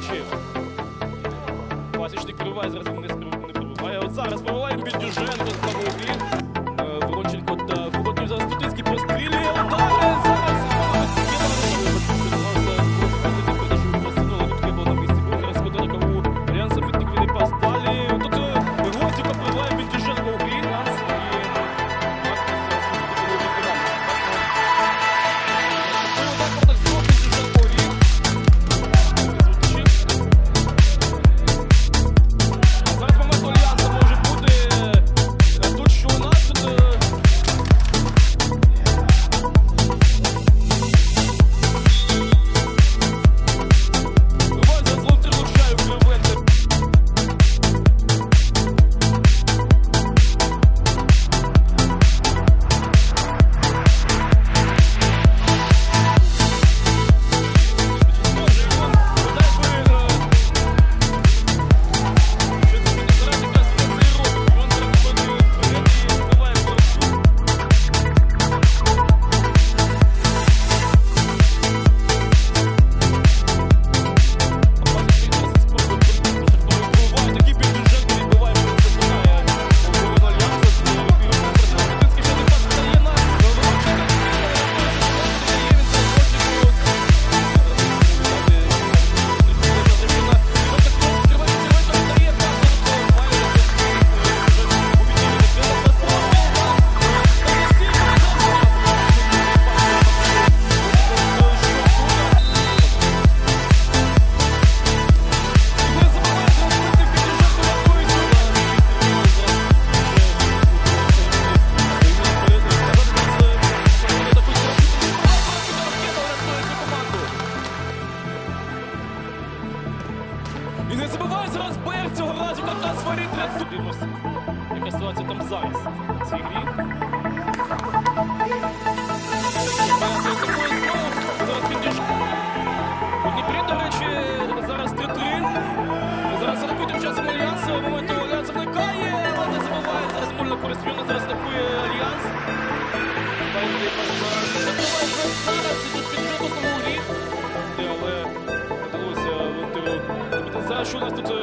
Thank you. Не забувай зараз Б цього разу на трансфері треба. Яка ситуація там зараз? Цій грі що у нас тут